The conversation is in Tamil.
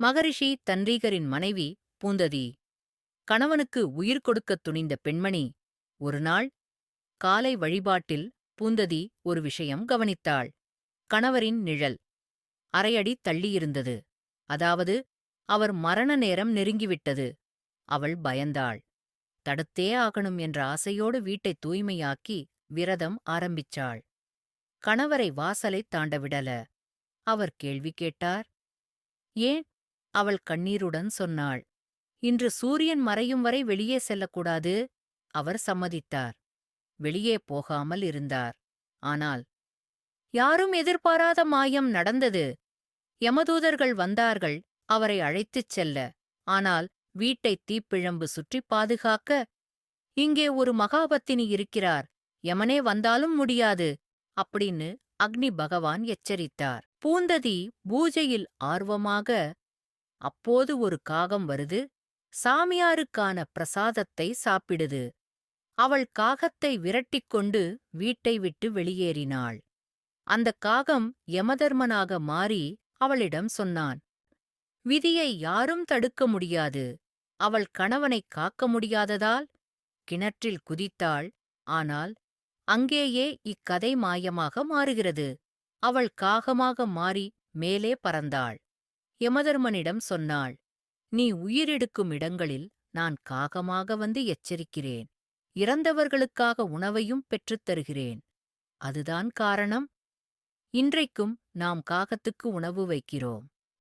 மகரிஷி தன்ரீகரின் மனைவி பூந்ததி. கணவனுக்கு உயிர் கொடுக்கத் துணிந்த பெண்மணி. ஒருநாள் காலை வழிபாட்டில் பூந்ததி ஒரு விஷயம் கவனித்தாள். கணவரின் நிழல். அரையடி தள்ளியிருந்தது. அதாவது அவர் மரண நேரம் நெருங்கிவிட்டது. அவள் பயந்தாள். தடுத்தே ஆகணும் என்ற ஆசையோடு வீட்டைத் தூய்மையாக்கி விரதம் ஆரம்பிச்சாள். கணவரை வாசலைத் தாண்ட விடல. அவர் கேள்வி கேட்டார். ஏன்? அவள் கண்ணீருடன் சொன்னாள். இன்று சூரியன் மறையும் வரை வெளியே செல்லக்கூடாது அவர் சம்மதித்தார். வெளியே போகாமல் இருந்தார். ஆனால் யாரும் எதிர்பாராத மாயம் நடந்தது. யமதூதர்கள் வந்தார்கள் அவரை அழைத்துச் செல்ல. ஆனால் வீட்டைத் தீப்பிழம்பு சுற்றிப் பாதுகாக்க இங்கே ஒரு மகாபத்தினி இருக்கிறார். யமனே வந்தாலும் முடியாது அப்படின்னு அக்னி பகவான் எச்சரித்தார். பூந்ததி பூஜையில் ஆர்வமாக அப்போது ஒரு காகம் வருது. சாமியாருக்கான பிரசாதத்தை சாப்பிடுது. அவள் காகத்தை விரட்டிக் கொண்டு வீட்டை விட்டு வெளியேறினாள். அந்தக் காகம் யமதர்மனாக மாறி அவளிடம் சொன்னான் விதியை யாரும் தடுக்க முடியாது. அவள் கணவனைக் காக்க முடியாததால்? கிணற்றில் குதித்தாள். ஆனால் அங்கேயே இக்கதை மாயமாக மாறுகிறது. அவள் காகமாக மாறி மேலே பறந்தாள். யமதர்மனிடம் சொன்னாள் நீ உயிரெடுக்கும் இடங்களில் நான் காகமாக வந்து எச்சரிக்கிறேன். இறந்தவர்களுக்காக உணவையும் பெற்றுத் தருகிறேன். அதுதான் காரணம். இன்றைக்கும் நாம் காகத்துக்கு உணவு வைக்கிறோம்.